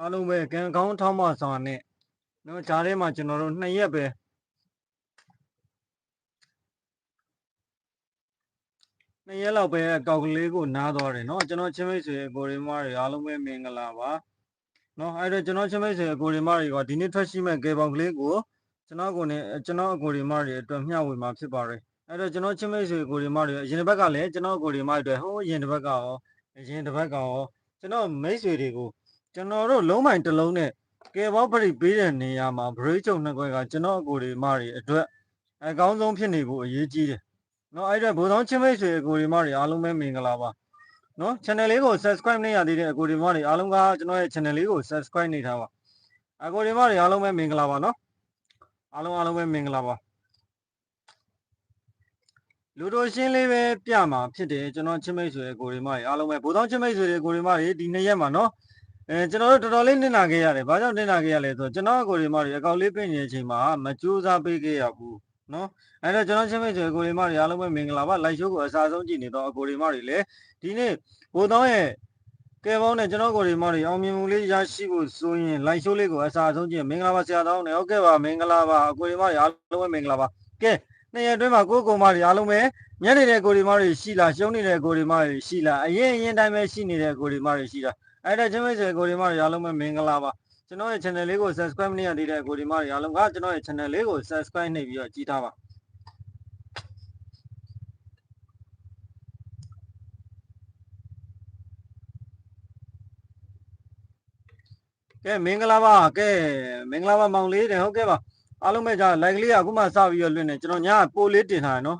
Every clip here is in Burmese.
အားလုံးပဲကံကောင်းထောက်မစွာနဲ့နော်ဂျားထဲမှာကျွန်တော်တို့နှစ်ရက်ပဲနှစ်ရက်လောက်ပဲအကောက်ကလေးကိုနားတော်တယ်နော်ကျွန်တော်ချင်းမိတ်ဆွေအကိုရီမတွေအားလုံးပဲမင်္ဂလာပါနော်အဲ့တော့ကျွန်တော်ချင်းမိတ်ဆွေအကိုရီမတွေကဒီနေ့ထွက်ရှိမဲ့ကေပေါင်ကလေးကိုကျွန်တော်ကိုနေကျွန်တော်အကိုရီမတွေအတွက်မျှဝေမှာဖြစ်ပါတယ်အဲ့တော့ကျွန်တော်ချင်းမိတ်ဆွေကိုဒီမတွေအရင်တစ်ဘက်ကလည်းကျွန်တော်ကိုဒီမတွေဟိုးအရင်တစ်ဘက်ကရောအရင်တစ်ဘက်ကရောကျွန်တော်မိတ်ဆွေတွေကို ကျွန်တော်တို့လုံးမိုင်တစ်လုံးနဲ့ကေပေါပရိပေးတဲ့နေရာမှာဘရိတ်ချုံနှစ်ခွဲကကျွန်တော်အကိုရီမတွေအတွက်အကောင်းဆုံးဖြစ်နေဖို့အရေးကြီးတယ်နော်အဲ့ဒါဘိုးဆောင်ချင်းမိတ်ဆွေအကိုဒီမတွေအားလုံးပဲမင်္ဂလာပါနော် channel လေးကို subscribe နေရသေးတဲ့အကိုဒီမတွေအားလုံးကကျွန်တော်ရဲ့ channel လေးကို subscribe နေထားပါအကိုဒီမတွေအားလုံးပဲမင်္ဂလာပါနော်အားလုံးအားလုံးပဲမင်္ဂလာပါလူတို့ရှင်းလေးပဲပြမှာဖြစ်တယ်ကျွန်တော်ချင်းမိတ်ဆွေအကိုဒီမတွေအားလုံးပဲဘိုးဆောင်ချင်းမိတ်ဆွေအကိုဒီမတွေဒီနေ့ရက်မှာနော် အဲကျွန်တော်တို့တော်တော်လေးနစ်နာခဲ့ရတယ်။ဘာကြောင့်နစ်နာခဲ့ရလဲဆိုတော့ကျွန်တော်အကိုဒီမတွေအကောက်လေးပြင်နေတဲ့အချိန်မှာမကြိုးစားပေးခဲ့ရဘူးနော်။အဲ့တော့ကျွန်တော်ချင်းမိတ်ဆွေအကိုဒီမတွေအားလုံးပဲမင်္ဂလာပါ။လိုက်ရှိုးကိုအစားဆုံးကြည့်နေတော့အကိုဒီမတွေလည်းဒီနေ့ဘိုးဆောင်ရဲ့ကဲပေါင်းနဲ့ကျွန်တော်ကိုဒီမတွေအောင်မြင်မှုလေးရရှိဖို့ဆိုရင်လိုက်ရှိုးလေးကိုအစားဆုံးကြည့်မင်္ဂလာပါဆရာတော်နဲ့ဟုတ်ကဲ့ပါမင်္ဂလာပါအကိုဒီမတွေအားလုံးပဲမင်္ဂလာပါ။ကဲနှစ်ရက်အတွင်းမှာကိုကိုမတွေအားလုံးပဲညနေတဲ့ကိုဒီမတွေရှိလားရှုံးနေတဲ့ကိုဒီမတွေရှိလားအရင်အရင်တိုင်းပဲရှိနေတဲ့ကိုဒီမတွေရှိလား အဲ့ဒါချင်းမိတ်ဆွေကိုဒီမတွေအားလုံးပဲမင်္ဂလာပါကျွန်တော်ရဲ့ channel လေးကို subscribe မလုပ်ရသေးတဲ့ကိုဒီမတွေအားလုံးကကျွန်တော်ရဲ့ channel လေးကို subscribe နှိပ်ပြီးတော့ကြည့်ထားပါကဲမင်္ဂလာပါကဲမင်္ဂလာပါမောင်လေးတဲ့ဟုတ်ကဲ့ပါအားလုံးပဲကြာ like လေးကအခုမှစပြီးတော့လွှင့်နေကျွန်တော်ညကပို့လေးတင်ထားတယ်နော်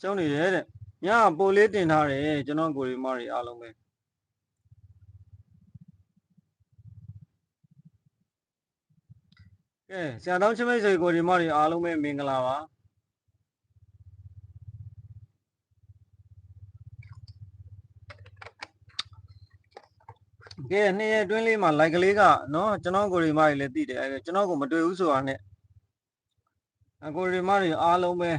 ရှုံးနေတယ်တဲ့ညကပို့လေးတင်ထားတယ်ကျွန်တော်ကိုဒီမတွေအားလုံးပဲ ကဲဆရာတော်ချင်းမိတ်ဆွေကိုဒီမတွေအားလုံးပဲမင်္ဂလာပါကဲနှစ်ရက်အတွင်းလေးမှာ like ကလေးကနော်ကျွန်တော်ကိုဒီမတွေလည်းသိတယ်အဲကျွန်တော်ကိုမတွေ့ဘူးဆိုတာနဲ့အကိုဒီမတွေအားလုံးပဲ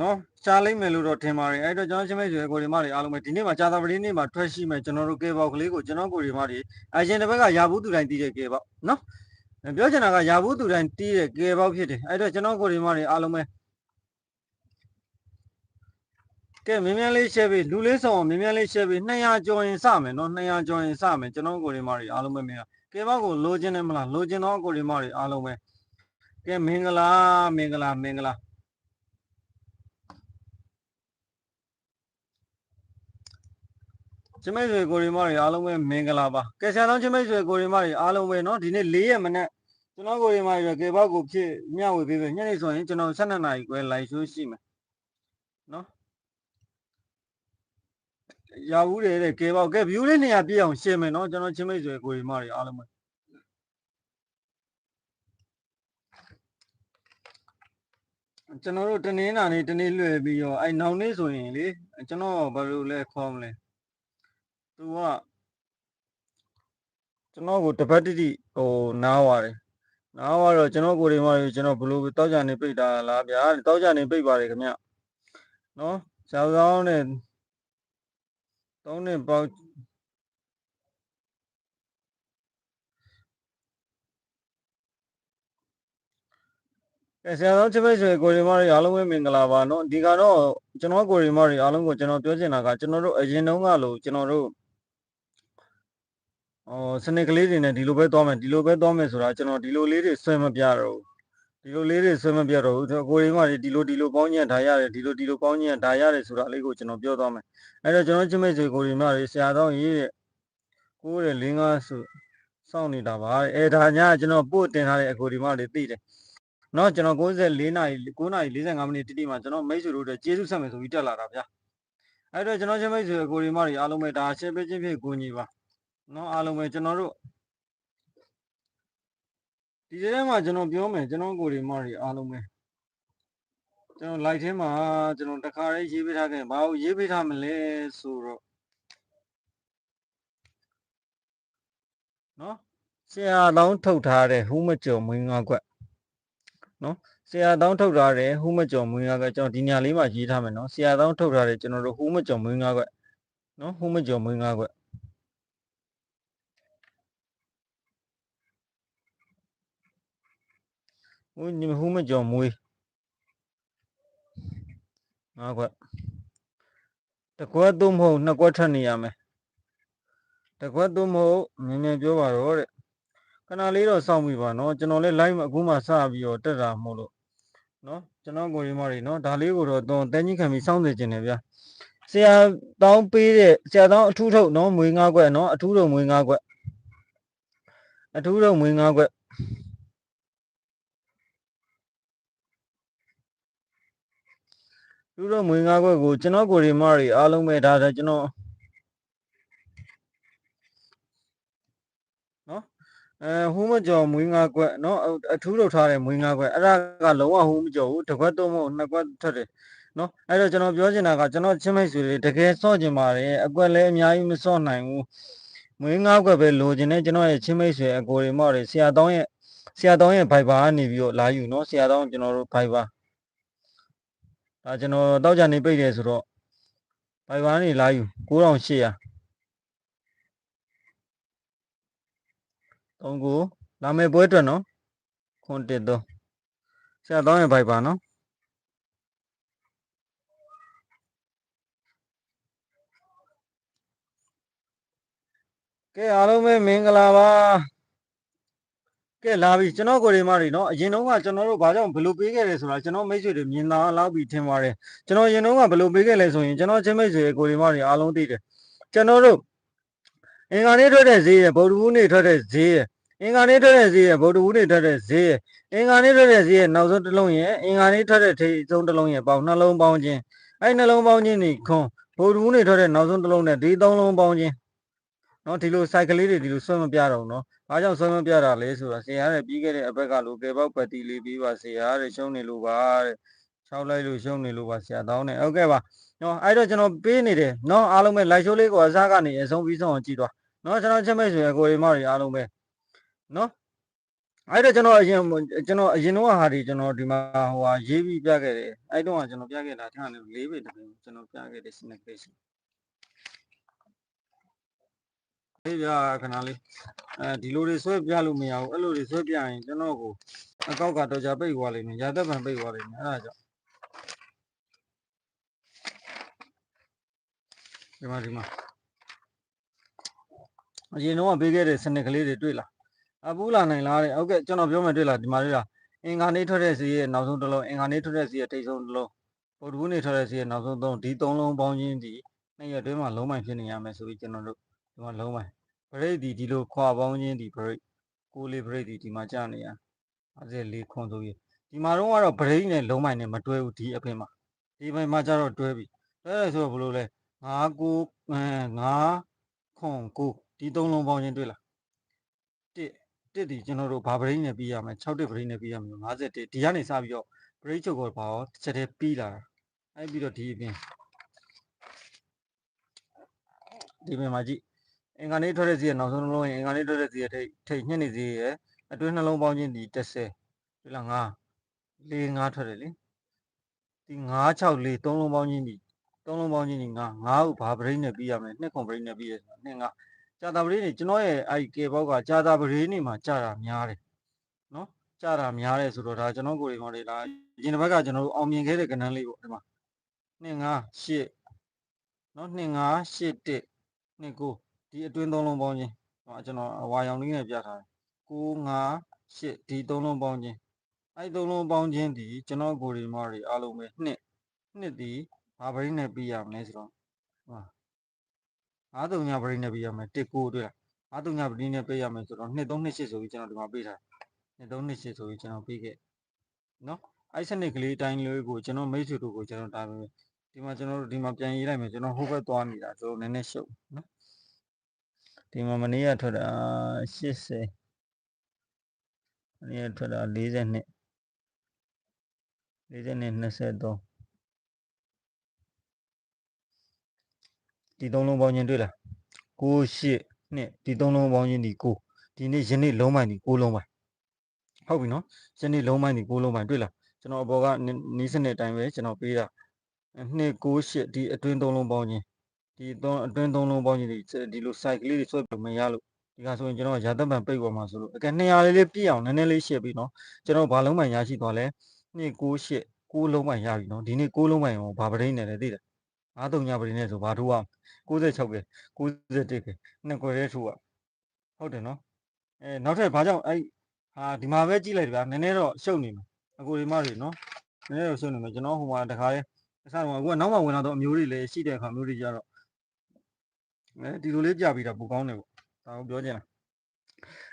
နော်ရှားလိမ့်မယ်လို့တော့ထင်ပါတယ်အဲ့တော့ကျွန်တော်ချင်းမိတ်ဆွေကိုဒီမတွေအားလုံးပဲဒီနေ့မှာကြာသပတေးနေ့မှာထွက်ရှိမယ်ကျွန်တော်တို့ကေပေါက်ကလေးကိုကျွန်တော်ကိုဒီမတွေအရင်တစ်ဘက်ကရာဘူးသူတိုင်းတီးတဲ့ကေပေါက်နော်ပြောချင်တာကရာဘူးသူတိုင်းတီးတဲ့ကေပေါက်ဖြစ်တယ်အဲ့တော့ကျွန်တော်ကိုဒီမတွေအားလုံးပဲကဲမြင်းမြန်းလေးရှယ်ပြီးလူလေးဆောင်မြင်းမြန်းလေးရှယ်ပြီး200ကျော်ရင်စမယ်နော်200ကျော်ရင်စမယ်ကျွန်တော်ကိုဒီမတွေအားလုံးပဲမင်္ဂလာကေပေါက်ကိုလိုချင်တယ်မလားလိုချင်တော့ကိုဒီမတွေအားလုံးပဲကဲမင်္ဂလာမင်္ဂလာမင်္ဂလာ ချင်းမိတ်ဆွေကိုရီမတွေအားလုံးပဲမင်္ဂလာပါကဲဆရာတော်ချင်းမိတ်ဆွေကိုရီမတွေအားလုံးပဲเนาะဒီနေ့၄ရက်မနေ့ကျွန်တော်ကိုရီမတွေကေဘောက်ကိုဖြစ်မျှဝေပေးပဲညနေဆိုရင်ကျွန်တော်12နာရီခွဲလိုက်ရှိုးရှိမယ်เนาะရဘူးတယ်တဲ့ကေဘောက်ကဲ view လေးနေရာပြည့်အောင်ရှင်းမယ်เนาะကျွန်တော်ချင်းမိတ်ဆွေကိုရီမတွေအားလုံးပဲကျွန်တော်တို့တနင်္လာနေ့တနေ့လွှဲပြီးတော့အဲနောက်နေ့ဆိုရင်လေကျွန်တော်ဘာလို့လဲခေါ်မလဲ သူကကျွန်တော်ကိုတပတ်တိတိဟိုနားသွားတယ်နားသွားတော့ကျွန်တော်ကိုယ်တွေမှကျွန်တော်ဘလို့တောက်ကြနေပိတ်တာလားဗျာတောက်ကြနေပိတ်ပါတယ်ခင်ဗျနော်ဇောင်းဇောင်းနဲ့သုံးနှစ်ပေါက်ကဲဆရာတော်ချစ်မိတ်ဆွေကိုရီမတွေအားလုံးပဲမင်္ဂလာပါနော်ဒီကတော့ကျွန်တော်ကိုရီမတွေအားလုံးကိုကျွန်တော်ပြောချင်တာကကျွန်တော်တို့အရင်တုန်းကလို့ကျွန်တော်တို့ ဟောစနစ်ကလေးတွေနဲ့ဒီလိုပဲသွားမယ်ဒီလိုပဲသွားမယ်ဆိုတာကျွန်တော်ဒီလိုလေးတွေဆွဲမပြတော့ဒီလိုလေးတွေဆွဲမပြတော့ဘူးကိုရီမတွေဒီလိုဒီလိုပေါင်းညံ့ထားရတယ်ဒီလိုဒီလိုပေါင်းညံ့ထားရတယ်ဆိုတာလေးကိုကျွန်တော်ပြောသွားမယ်အဲ့တော့ကျွန်တော်ချစ်မိတ်ဆွေကိုရီမတွေဆရာတော်ရေးတဲ့ကိုးတဲ့လင်းကားဆိုစောင့်နေတာပါအဲဒါညာကျွန်တော်ပို့တင်ထားတဲ့အကိုဒီမတွေသိတယ်နော်ကျွန်တော်94နာရီ9နာရီ45မိနစ်တိတိမှာကျွန်တော်မိတ်ဆွေတို့အတွက်ကျေးဇူးဆက်မယ်ဆိုပြီးတက်လာတာဗျာအဲ့တော့ကျွန်တော်ချင်းမိတ်ဆွေအကိုဒီမတွေအားလုံးပဲဒါရှင်းပေးခြင်းဖြစ်ကိုညီပါ နော်အားလုံးပဲကျွန်တော်တို့ဒီထဲမှာကျွန်တော်ပြောမယ်ကျွန်တော်ကိုဒီမတွေအားလုံးပဲကျွန်တော် live ထဲမှာကျွန်တော်တခါလေးရေးပေးထားခဲ့ဘာလို့ရေးပေးထားမလဲဆိုတော့နော်ဆရာတောင်းထုတ်ထားတဲ့ဟူးမကြုံမွေးငါကွက်နော်ဆရာတောင်းထုတ်ထားတဲ့ဟူးမကြုံမွေးငါကွက်ကျွန်တော်ဒီညာလေးမှာရေးထားမယ်နော်ဆရာတောင်းထုတ်ထားတဲ့ကျွန်တော်တို့ဟူးမကြုံမွေးငါကွက်နော်ဟူးမကြုံမွေးငါကွက် ဟိုညီဟူးမကြော်မွေးငါးခွက်တစ်ခွက်သုံးမဟုတ်နှစ်ခွက်ထပ်နေရမယ်တစ်ခွက်သုံးမဟုတ်မြင်မြင်ပြောပါတော့တဲ့ခဏလေးတော့စောင့်ပြီပါနော်ကျွန်တော်လည်း live မှာအခုမှစပြီးတော့တက်တာမဟုတ်လို့နော်ကျွန်တော်ကိုရီမတွေနော်ဒါလေးကိုတော့တော့တန်းကြီးခံပြီးစောင့်နေခြင်းတယ်ဗျာဆရာတောင်းပေးတဲ့ဆရာတောင်းအထူးထုတ်နော်မွေးငါးခွက်နော်အထူးထုတ်မွေးငါးခွက်အထူးထုတ်မွေးငါးခွက် သူတို့မွေးငါးခွက်ကိုကျွန်တော်ကိုရီမတွေအားလုံးပဲဒါဒါကျွန်တော်နော်အဲဟူးမကျော်မွေးငါးခွက်နော်အအထူးထုတ်ထားတဲ့မွေးငါးခွက်အဲ့ဒါကလုံးဝဟူးမကျော်ဘူးတစ်ခွက်တော့မဟုတ်နှစ်ခွက်ထက်တယ်နော်အဲ့တော့ကျွန်တော်ပြောချင်တာကကျွန်တော်ချင်းမိတ်ဆွေတွေတကယ်စော့ကျင်ပါတယ်အကွက်လည်းအများကြီးမစော့နိုင်ဘူးမွေးငါးခွက်ပဲလိုချင်တဲ့ကျွန်တော်ရဲ့ချင်းမိတ်ဆွေအကိုရီမော်တွေဆရာတောင်းရဲ့ဆရာတောင်းရဲ့ဘိုက်ဘာကနေပြီးတော့လာယူနော်ဆရာတောင်းကျွန်တော်တို့ဘို က်ဘာဒါကျွန်တော်တောက်ကြနေပိတ်တယ်ဆိုတော့ဘိုက်ဘာကနေလာယူ9800သုံးကိုလာမယ့်ပွဲအတွက်နော်ခွန်တစ်တော့ဆရာတောင်းရဲ့ဘိုက်ဘာနော်ကဲအားလုံးပဲမင်္ဂလာပါ ကဲလာပြီကျွန်တော်ကိုရီမတွေနော်အရင်တုန်းကကျွန်တော်တို့ဘာကြောင့်ဘယ်လိုပေးခဲ့လဲဆိုတာကျွန်တော်မိတ်ဆွေတွေမြင်လာလောက်ပြီးထင်ပါတယ်ကျွန်တော်အရင်တုန်းကဘယ်လိုပေးခဲ့လဲဆိုရင်ကျွန်တော်ချင်းမိတ်ဆွေကိုရီမတွေအားလုံးသိတယ်ကျွန်တော်တို့အင်္ဂါနေ့ထွက်တဲ့ဈေးရယ်ဗုဒ္ဓဘူးနေ့ထွက်တဲ့ဈေးရယ်အင်္ဂါနေ့ထွက်တဲ့ဈေးရယ်ဗုဒ္ဓဘူးနေ့ထွက်တဲ့ဈေးရယ်အင်္ဂါနေ့ထွက်တဲ့ဈေးရယ်နောက်ဆုံးတစ်လုံးရယ်အင်္ဂါနေ့ထွက်တဲ့ထိပ်ဆုံးတစ်လုံးရယ်ပေါင်းနှလုံးပေါင်းခြင်းအဲ့နှလုံးပေါင်းခြင်းนี่ခွန်ဗုဒ္ဓဘူးနေ့ထွက်တဲ့နောက်ဆုံးတစ်လုံးနဲ့ဒီသုံးလုံးပေါင်းခြင်း နော်ဒီလို cycle လေးတွေဒီလိုဆွဲမပြတော့ဘူးနော်။အားကြောင့်ဆွဲမပြတာလဲဆိုတော့ဆရာတဲ့ပြီးခဲ့တဲ့အဘက်ကလိုကေပေါက်ပတ်တီလေးပြီးပါဆရာတဲ့ရှုံးနေလို့ပါတဲ့။၆လိုက်လို့ရှုံးနေလို့ပါဆရာတောင်းနေ။ဟုတ်ကဲ့ပါ။နော်အဲ့တော့ကျွန်တော်ပေးနေတယ်နော်အားလုံးပဲ live show လေးကိုအစားကနေအဆုံးပြီးဆုံးအောင်ကြည့်သွား။နော်ကျွန်တော်ချက်မဲ့ဆိုရကိုရီမော်တွေအားလုံးပဲနော်အဲ့တော့ကျွန်တော်အရင်ကျွန်တော်အရင်တော့ဟာဒီကျွန်တော်ဒီမှာဟိုဟာရေးပြီးပြခဲ့တယ်။အဲ့တော့ကကျွန်တော်ပြခဲ့တာထားတယ်၄ပေတပင်ကျွန်တော်ပြခဲ့တယ် snack case ။ေးပြခဏလေးအဲဒီလိုတွေဆွဲပြလို့မရဘူးအဲ့လိုတွေဆွဲပြရင်ကျွန်တော်ကိုအကောက်ကတော့ကြပိတ်သွားလိမ့်မယ်ရာသက်ပံပိတ်သွားလိမ့်မယ်အဲ့ဒါကြောင့်ဒီမှာဒီမှာအရင်တော့ပေးခဲ့တဲ့စနစ်ကလေးတွေတွေ့လားအပူလာနိုင်လားတဲ့ဟုတ်ကဲ့ကျွန်တော်ပြောမယ်တွေ့လားဒီမှာတွေ့လားအင်္ဂါနေ့ထွက်တဲ့စီးရဲ့နောက်ဆုံးတစ်လုံးအင်္ဂါနေ့ထွက်တဲ့စီးရဲ့ထိပ်ဆုံးတစ်လုံးဗုဒ္ဓဘူးနေ့ထွက်တဲ့စီးရဲ့နောက်ဆုံးသုံးဒီသုံးလုံးပေါင်းချင်းဒီနှစ်ရက်တွင်းမှာလုံးမိုင်ဖြစ်နေရမယ်ဆိုပြီးကျွန်တော်တို့ဒီမှာလုံးမိုင် ဘရိတ်ဒီဒီလိုခွာပေါင်းချင်းဒီဘရိတ်ကိုလေးဘရိတ်ဒီဒီမှာကြာနေရ54ခွန်ဆိုရင်ဒီမှာတော့ကတော့ဘရိတ်နဲ့လုံးမိုင်နဲ့မတွဲဘူးဒီအပြင်မှာဒီဘက်မှာကျတော့တွဲပြီတွဲတယ်ဆိုတော့ဘယ်လိုလဲ9 9အဲ9ခွန်9ဒီသုံးလုံးပေါင်းချင်းတွေ့လားတစ်တစ်ဒီကျွန်တော်တို့ဘာဘရိတ်နဲ့ပြီးရမယ်6တစ်ဘရိတ်နဲ့ပြီးရမယ်51ဒီကနေစပြီးတော့ဘရိတ်ချုပ်ကောဘာရောတစ်ချက်တည်းပြီးလာတာအဲ့ပြီးတော့ဒီအပြင်ဒီပြင်မှာကြည့် အင်္ဂါနေ့ထွက်တဲ့စီးရဲ့နောက်ဆုံးနှလုံးရင်အင်္ဂါနေ့ထွက်တဲ့စီးရဲ့ထိတ်ထိတ်ညှက်နေစီးရဲ့အတွင်းနှလုံးပေါင်းချင်းဒီ30ဒီလား9 4 5ထွက်တယ်လေဒီ9 6 4 3လုံးပေါင်းချင်းဒီ3လုံးပေါင်းချင်းဒီ9 9ကိုဘာပရိတ်နဲ့ပြီးရမယ်နှစ်ခွန်ပရိတ်နဲ့ပြီးရဆိုနှစ်9ကြာတာပရိတ်နေကျွန်တော်ရဲ့အဲ့ကေဘောက်ကကြာတာပရိတ်နေမှာကြာတာများတယ်နော်ကြာတာများတယ်ဆိုတော့ဒါကျွန်တော်ကိုယ်တွေမော်တွေလားရင်တစ်ဘက်ကကျွန်တော်တို့အောင်မြင်ခဲ့တဲ့ကဏ္ဍလေးပေါ့ဒီမှာ2 5 8နော်2 5 8 1 2 9 ဒီအတွင်းသုံးလုံးပေါင်းချင်းဟောကျွန်တော်ဝါရောင်လေးနဲ့ပြထားတယ်9 5 8ဒီသုံးလုံးပေါင်းချင်းအဲ့သုံးလုံးပေါင်းချင်းဒီကျွန်တော်ကိုရီမော်တွေအားလုံးပဲနှစ်နှစ်ဒီဘာပရိနဲ့ပြီးရမလဲဆိုတော့ဟာငါးတုံညာပရိနဲ့ပြီးရမယ်တစ်ကိုတွေ့လားငါးတုံညာပရိနဲ့ပေးရမယ်ဆိုတော့နှစ်သုံးနှစ်ရှစ်ဆိုပြီးကျွန်တော်ဒီမှာပေးထားနှစ်သုံးနှစ်ရှစ်ဆိုပြီးကျွန်တော်ပေးခဲ့နော်အဲ့စနစ်ကလေးတိုင်းလေးကိုကျွန်တော်မိတ်ဆွေတို့ကိုကျွန်တော်ဒါပဲဒီမှာကျွန်တော်တို့ဒီမှာပြန်ရေးလိုက်မယ်ကျွန်တော်ဟိုဘက်သွားနေတာဆိုတော့နည်းနည်းရှုပ်နော် ဒီမှာမနေ့ကထွက်တာ80မနေ့ကထွက်တာ42 42 23ဒီသုံးလုံးပေါင်းချင်းတွေ့လား9 8နှစ်ဒီသုံးလုံးပေါင်းချင်းဒီ9ဒီနေ့ယနေ့လုံးပိုင်းဒီ9လုံးပိုင်းဟုတ်ပြီနော်ယနေ့လုံးပိုင်းဒီ9လုံးပိုင်းတွေ့လားကျွန်တော်အပေါ်ကနီးစနစ်အတိုင်းပဲကျွန်တော်ပေးတာ2 9 8ဒီအတွင်းသုံးလုံးပေါင်းချင်း ဒီသုံးအတွင်းသုံးလုံးပေါင်းချင်းဒီဒီလို site ကလေးတွေဆွဲပြမရလို့ဒီကဆိုရင်ကျွန်တော်ရာသက်ပံပိတ်ပေါ်မှာဆိုလို့အကဲ200လေးလေးပြည့်အောင်နည်းနည်းလေးရှေ့ပြီးနော်ကျွန်တော်ဘာလုံးပိုင်ရရှိသွားလဲ298 6လုံးပိုင်ရပြီနော်ဒီနေ့6လုံးပိုင်ကိုဘာပရင်းနေလဲသိတယ်53ညပရင်းနေဆိုဘာထိုးရ96ပဲ91ပဲနှစ်ခွဲလေးထိုးရဟုတ်တယ်နော်အဲနောက်ထပ်ဘာကြောင့်အဲ့ဟာဒီမှာပဲကြည့်လိုက်တယ်ဗျာနည်းနည်းတော့ရှုပ်နေမှာအကိုဒီမတွေနော်နည်းနည်းတော့ရှုပ်နေမှာကျွန်တော်ဟိုမှာတခါလေးအစားတော့အခုကနောက်မှဝင်လာတော့အမျိုးတွေလည်းရှိတဲ့အခါမျိုးတွေကြတော့အဲ ဒီလိုလေးပြပြီးတော့ပူကောင်းတယ်ပေါ့ဒါကိုပြောချင်တာ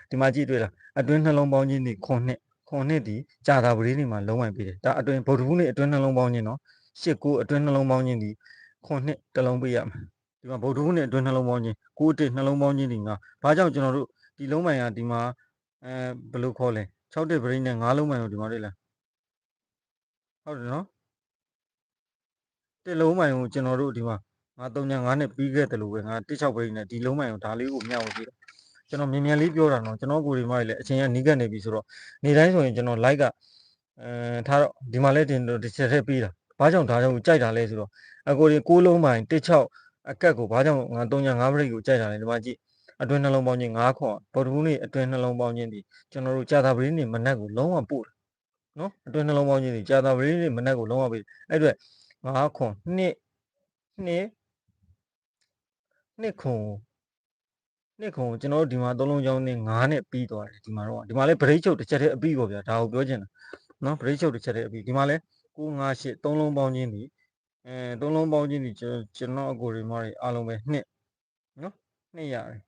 ဒီမှာကြည့်တွေ့လားအတွင်းနှလုံးပေါင်းခြင်းဒီခွန်နှစ်ခွန်နှစ်ဒီကြာတာပရိနေမှာလုံးဝိုင်ပေးတယ်ဒါအတွင်းဗုဒ္ဓဘူးနေအတွင်းနှလုံးပေါင်းခြင်းနော်ရှစ်ကိုအတွင်းနှလုံးပေါင်းခြင်းဒီခွန်နှစ်တစ်လုံးပေးရမှာဒီမှာဗုဒ္ဓဘူးနေအတွင်းနှလုံးပေါင်းခြင်းကိုတစ်နှလုံးပေါင်းခြင်းဒီငါဘာကြောင့်ကျွန်တော်တို့ဒီလုံးပိုင်ကဒီမှာအဲဘယ်လိုခေါ်လဲ6တစ်ပရိနဲ့9လုံးပိုင်ကိုဒီမှာတွေ့လားဟုတ်တယ်နော်တစ်လုံးပိုင်ကိုကျွန်တော်တို့ဒီမှာ ငါ3ည9နဲ့ပြီးခဲ့တယ်လို့ပဲငါ16ပရိနဲ့ဒီလုံးပိုင်ကိုဒါလေးကိုမျှဝေပြီးတော့ကျွန်တော်မြင်မြန်လေးပြောတာနော်ကျွန်တော်ကိုယ်ဒီမှာလည်းအချိန်ကနီးကပ်နေပြီဆိုတော့နေတိုင်းဆိုရင်ကျွန်တော် like ကအဲထားတော့ဒီမှာလည်းတင်တော့ဒီချက်ထည့်ပြီးတာဘာကြောင့်ဒါကြောင့်ကြိုက်တာလဲဆိုတော့အကိုဒီ6လုံးပိုင်16အကက်ကိုဘာကြောင့်ငါ3ည9ပရိကိုကြိုက်တာလဲဒီမှာကြည့်အတွင်းနှလုံးပေါင်းခြင်း9ခွန်ဗုဒ္ဓဘူးနေ့အတွင်းနှလုံးပေါင်းခြင်းဒီကျွန်တော်တို့ကြာတာပရိနေ့မနက်ကိုလုံးဝပို့တယ်နော်အတွင်းနှလုံးပေါင်းခြင်းဒီကြာတာပရိနေ့မနက်ကိုလုံးဝပေးအဲ့အတွက်9ခွန်2 2 နှစ်ခွန်နှစ်ခွန်ကျွန်တော်တို့ဒီမှာသုံးလုံးချောင်းနဲ့9နဲ့ပြီးသွားတယ်ဒီမှာတော့ဒီမှာလည်းဗရိတ်ချုပ်တစ်ချက်တည်းအပြီးပေါ့ဗျာဒါကိုပြောချင်တာနော်ဗရိတ်ချုပ်တစ်ချက်တည်းအပြီးဒီမှာလည်း9 5 8သုံးလုံးပေါင်းခြင်းဒီအဲသုံးလုံးပေါင်းခြင်းဒီကျွန်ကျွန်တော်အကိုတွေမတွေအားလုံးပဲနှစ်နော်နှစ်ရတယ်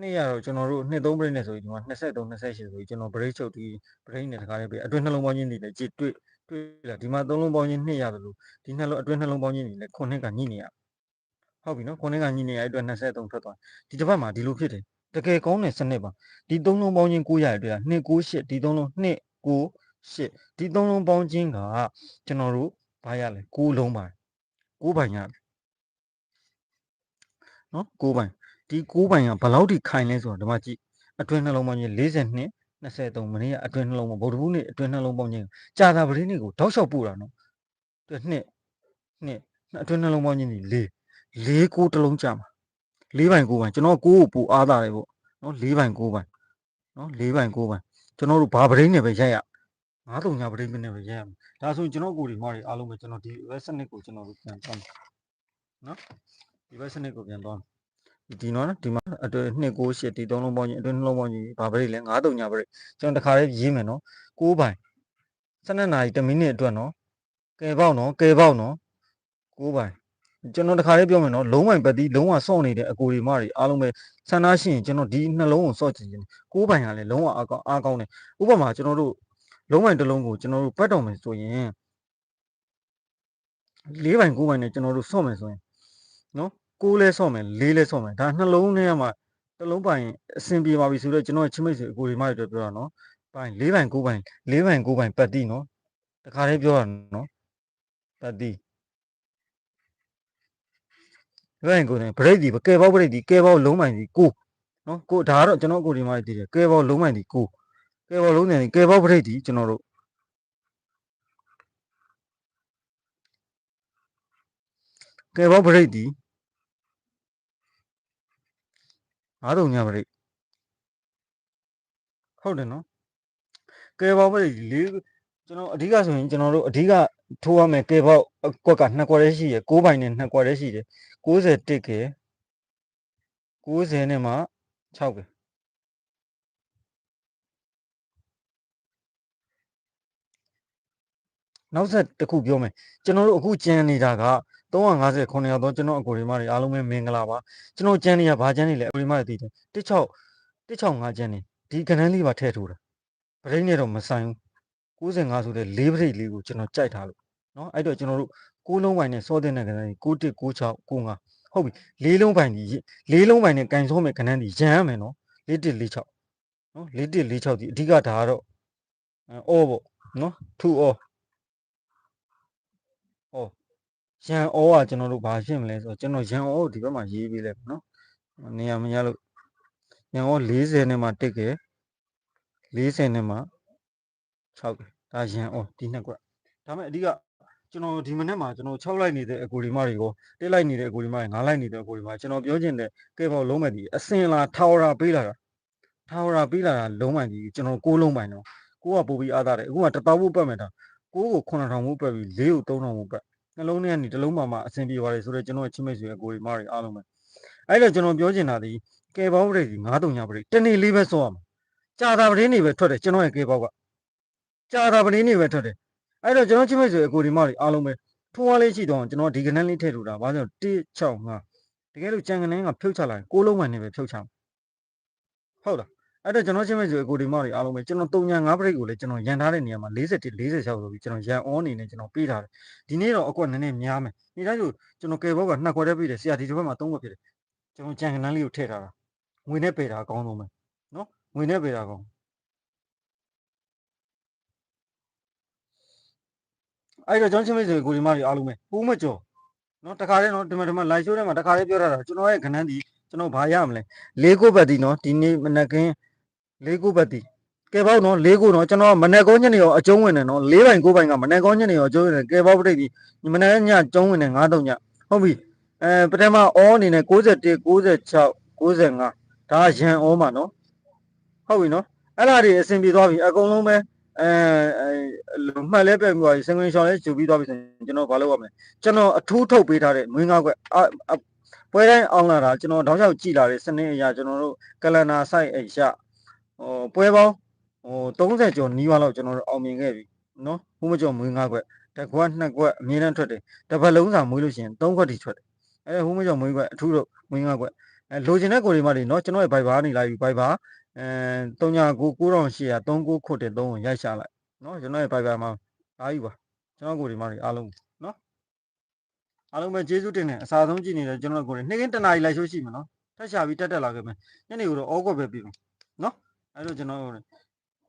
နှစ်ရတော့ကျွန်တော်တို့နှစ်သုံးပရိတ်နဲ့ဆိုရင်ဒီမှာ23 28ဆိုရင်ကျွန်တော်ဗရိတ်ချုပ်ဒီဗရိတ်နဲ့တခါလေးပဲအတွင်းနှလုံးပေါင်းခြင်းဒီလည်းကြည့်တွေ့တွေ့လာဒီမှာသုံးလုံးပေါင်းခြင်းနှစ်ရတယ်လို့ဒီနှလုံးအတွင်းနှလုံးပေါင်းခြင်းဒီလည်းခုနှစ်ကညှိနေရ ဟုတ်ပြီနော်ခုနှစ်ကညှိနေရအဲ့အတွက်23ထွက်သွားဒီတစ်ပတ်မှာဒီလိုဖြစ်တယ်တကယ်ကောင်းတဲ့စနစ်ပါဒီသုံးလုံးပေါင်းခြင်း9ရတဲ့အတွက်298ဒီသုံးလုံး298ဒီသုံးလုံးပေါင်းခြင်းကကျွန်တော်တို့ဘာရလဲ6လုံးပါ6ပိုင်ရတယ်နော်6ပိုင်ဒီ6ပိုင်ကဘယ်လောက်ထိခိုင်လဲဆိုတော့ဒီမှာကြည့်အတွင်းနှလုံးပေါင်းခြင်း42 23မိနစ်ကအတွင်းနှလုံးပေါင်းဗုဒ္ဓဘူးနေ့အတွင်းနှလုံးပေါင်းခြင်းကြာတာပရင်းနေ့ကိုတောက်လျှောက်ပို့တာနော်သူနှစ်နှစ်အတွင်းနှလုံးပေါင်းခြင်းဒီ4 4ကိုတစ်လုံးကြာမှာ4ပိုင်9ပိုင်ကျွန်တော်9ကိုပိုအားတာတယ်ပေါ့နော်4ပိုင်9ပိုင်နော်4ပိုင်9ပိုင်ကျွန်တော်တို့ဘာပရင်းနဲ့ပဲရိုက်ရ9တုံညာပရင်းနဲ့ပဲရိုက်ရမှာဒါဆိုရင်ကျွန်တော်ကိုယ်ဒီမော်တွေအားလုံးပဲကျွန်တော်ဒီ web စနစ်ကိုကျွန်တော်တို့ပြန်သွားမယ်နော်ဒီ web စနစ်ကိုပြန်သွားမယ်ဒီနော်ဒီမှာအတွဲ298ဒီ3လုံးပေါင်းချင်းအတွဲနှလုံးပေါင်းချင်းဘာပရိလဲ9တုံညာပရိကျွန်တော်တခါလေးရေးမယ်နော်6ပိုင်12နာရီ1မိနစ်အတွက်နော်ကဲပေါက်နော်ကဲပေါက်နော်6ပိုင် ကျွန်တော်တခါလေးပြောမယ်နော်လုံးဝပတ်တီးလုံးဝစော့နေတဲ့အကိုဒီမတွေအားလုံးပဲဆန္ဒရှိရင်ကျွန်တော်ဒီနှလုံးကိုစော့ချင်တယ်ကိုးပိုင်ကလည်းလုံးဝအားကောင်းအားကောင်းတယ်ဥပမာကျွန်တော်တို့လုံးဝတစ်လုံးကိုကျွန်တော်တို့ပတ်တော်မယ်ဆိုရင်လေးပိုင်ကိုးပိုင်နဲ့ကျွန်တော်တို့စော့မယ်ဆိုရင်နော်ကိုးလဲစော့မယ်လေးလဲစော့မယ်ဒါနှလုံးထဲမှာတစ်လုံးပိုင်အဆင်ပြေပါပြီဆိုတော့ကျွန်တော်ချင်းမိတ်ဆွေအကိုဒီမတွေပြောတာနော်ပိုင်လေးပိုင်ကိုးပိုင်လေးပိုင်ကိုးပိုင်ပတ်တီးနော်တခါလေးပြောတာနော်ပတ်တီး လွှဲရင်ကိုယ်နဲ့ဘရိတ်ဒီကဲပေါက်ဘရိတ်ဒီကဲပေါက်လုံးမိုင်ဒီကိုနော်ကိုဒါကတော့ကျွန်တော်ကိုဒီမှာတည်တယ်ကဲပေါက်လုံးမိုင်ဒီကိုကဲပေါက်လုံးနေကဲပေါက်ဘရိတ်ဒီကျွန်တော်တို့ကဲပေါက်ဘရိတ်ဒီအားလုံးညဘရိတ်ဟုတ်တယ်နော်ကဲပေါက်ဘရိတ်လေးကျွန်တော်အဓိကဆိုရင်ကျွန်တော်တို့အဓိက ထိုးရမယ်ကဲပေါက်ကွက်ကနှစ်ကွက်လေးရှိရယ်6ပိုင်နဲ့နှစ်ကွက်လေးရှိတယ်90တစ်ကဲ90နဲ့မှ6ကဲနောက်ဆက်တစ်ခုပြောမယ်ကျွန်တော်တို့အခုကြံနေတာက350ခုနှစ်ယောက်တော့ကျွန်တော်အကိုရီမတွေအားလုံးပဲမင်္ဂလာပါကျွန်တော်ကြံနေရဘာကြံနေလဲအကိုရီမတွေသိတယ်16 165ကြံနေဒီကဏ္ဍလေးပါထည့်ထိုးတာပရိတ်နဲ့တော့မဆိုင်ဘူး 95ဆိုတဲ့၄ပရိတ်လေးကိုကျွန်တော်ကြိုက်ထားလို့เนาะအဲ့တော့ကျွန်တော်တို့6လုံးပိုင်းနဲ့စောတဲ့ကဏ္ဍလေး61 96 95ဟုတ်ပြီလေးလုံးပိုင်းဒီလေးလုံးပိုင်းနဲ့ကန်စောမဲ့ကဏ္ဍဒီရန်ရမယ်နော်4146နော်4146ဒီအဓိကဒါကတော့အောပေါ့နော်2အောအောရန်အောကကျွန်တော်တို့ဘာဖြစ်မလဲဆိုတော့ကျွန်တော်ရန်အောကိုဒီဘက်မှာရေးပေးလိုက်နော်နေရာမရလို့ရန်အော40နဲ့မှတက်ခဲ့40နဲ့မှ 6ဒါရန်အောဒီနှစ်ကွက်ဒါမဲ့အဓိကကျွန်တော်ဒီမနေ့မှာကျွန်တော်6လိုက်နေတဲ့အကိုဒီမတွေကိုတက်လိုက်နေတဲ့အကိုဒီမတွေ9လိုက်နေတဲ့အကိုဒီမကျွန်တော်ပြောချင်တဲ့ကဲပေါ့လုံးမဲ့ဒီအစင်လာထာဝရာပေးလာတာထာဝရာပေးလာတာလုံးမှန်ကြီးကျွန်တော်ကိုးလုံးပိုင်တော့ကိုကပို့ပြီးအားသားတယ်အခုကတပေါက်ဖို့ပတ်မယ်တာကိုကို9000ဖို့ပတ်ပြီး၄ကို3000ဖို့ပတ်နှလုံးထဲကနေတစ်လုံးမှမှအစင်ပြေပါတယ်ဆိုတော့ကျွန်တော်ချင်းမိတ်ဆွေအကိုဒီမတွေအားလုံးပဲအဲ့တော့ကျွန်တော်ပြောချင်တာဒီကဲပေါပရိတ်ကြီး93ညပရိတ်တနေ့လေးပဲစောရမှာကြာတာပရင်းနေပဲထွက်တယ်ကျွန်တော်ရဲ့ကဲပေါက ကြာတာပရင်းနေပဲထွက်တယ်အဲ့တော့ကျွန်တော်ချင်းမိတ်ဆွေအကိုဒီမတွေအားလုံးပဲထုံးဝါးလေးရှိတော့ကျွန်တော်ဒီကနန်းလေးထည့်ထူတာဘာလို့165တကယ်လို့ကြံကနန်းကဖြုတ်ချလိုက်ကိုလုံးမှန်နေပဲဖြုတ်ချမှာဟုတ်လားအဲ့တော့ကျွန်တော်ချင်းမိတ်ဆွေအကိုဒီမတွေအားလုံးပဲကျွန်တော်35ပရိတ်ကိုလည်းကျွန်တော်ရန်ထားတဲ့နေရာမှာ41 46ဆိုပြီးကျွန်တော်ရန် on အနေနဲ့ကျွန်တော်ပေးထားတယ်ဒီနေ့တော့အကွက်နည်းနည်းများမယ်ဒီတိုင်းဆိုကျွန်တော်ကေဘောကနှစ်ခွက်တည်းပေးတယ်ဆရာဒီတစ်ဘက်မှာ3ခွက်ဖြစ်တယ်ကျွန်တော်ကြံကနန်းလေးကိုထည့်ထားတာငွေနဲ့ပေတာအကောင်းဆုံးပဲနော်ငွေနဲ့ပေတာအကောင်း အဲ့တော့ကျွန်တော်ချင်းမိတ်ဆွေကိုဒီမတွေအားလုံးပဲပူးမကျော်နော်တခါတည်းနော်ဒီမှာဒီမှာ live show ထဲမှာတခါတည်းပြောထားတာကျွန်တော်ရဲ့ခဏန်းဒီကျွန်တော်ဘာရမလဲလေးကိုပတ်တီနော်ဒီနေ့မနက်ကင်းလေးကိုပတ်တီကဲပေါ့နော်လေးကိုနော်ကျွန်တော်မနက်ကောညနေရောအကျုံးဝင်တယ်နော်လေးပိုင်ကိုပိုင်ကမနက်ကောညနေရောအကျုံးဝင်တယ်ကဲပေါ့ပြိတ်ဒီမနက်ညကျုံးဝင်တယ်9တုံညဟုတ်ပြီအဲပထမအောအနေနဲ့61 96 95ဒါရန်အောမှာနော်ဟုတ်ပြီနော်အဲ့ဒါတွေအဆင်ပြေသွားပြီအကုန်လုံးပဲ အဲအဲမှတ်လဲပြတ်ပြီးသွားပြီစင်ဝင်ရှောင်းလဲဂျူပြီးသွားပြီဆိုရင်ကျွန်တော်ဘာလုပ်ရမလဲကျွန်တော်အထူးထုတ်ပေးထားတဲ့မွေးငါးခွက်အအပွဲတိုင်းအောင်လာတာကျွန်တော်တောက်လျှောက်ကြည်လာတဲ့စနစ်အရာကျွန်တော်တို့ကလန်နာ site အရာဟိုပွဲပေါင်းဟို30ကျော်နီးပါးလောက်ကျွန်တော်တို့အောင်မြင်ခဲ့ပြီနော်ဘုမကျော်မွေးငါးခွက်တစ်ခွက်နှစ်ခွက်အမြဲတမ်းထွက်တယ်တစ်ပတ်လုံးစာမွေးလို့ရှိရင်3ခွက်ထိထွက်တယ်အဲဘုမကျော်မွေးခွက်အထူးတော့မွေးငါးခွက်အဲလိုချင်တဲ့ကိုယ်တွေမှတွေနော်ကျွန်တော်ရဲ့ Viber နေလာပြီ Viber အဲ39 9800 39ခုတဲ့3ကိုရိုက်ရှာလိုက်နော်ကျွန်တော်ရဲ့ Viber မှာအားယူပါကျွန်တော်ကိုဒီမှာနေအားလုံးနော်အားလုံးပဲကျေးဇူးတင်တယ်အစားဆုံးကြည့်နေတယ်ကျွန်တော်ကိုနေ့ကင်းတနားရီလိုက်ရှိုးရှိမယ်နော်ထက်ရှာပြီးတက်တက်လာခဲ့မယ်ညနေကတော့အောကွက်ပဲပြီးမယ်နော်အဲ့တော့ကျွန်တော်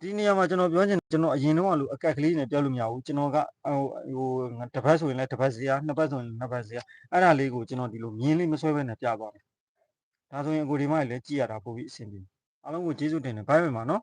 ဒီနေရာမှာကျွန်တော်ပြောချင်ကျွန်တော်အရင်တော့လို့အကက်ကလေးနဲ့ပြောလို့မရဘူးကျွန်တော်ကဟိုဟိုတစ်ပတ်ဆိုရင်လည်းတစ်ပတ်စရာနှစ်ပတ်ဆိုရင်နှစ်ပတ်စရာအဲ့ဒါလေးကိုကျွန်တော်ဒီလိုမြင်းလေးမဆွဲဘဲနဲ့ပြသွားတယ်ဒါဆိုရင်အကိုဒီမလည်းကြည့်ရတာပိုပြီးအဆင်ပြေ အားလုံးကိုကျေးဇူးတင်တယ်ဘိုင်ဘယ်မှာနော်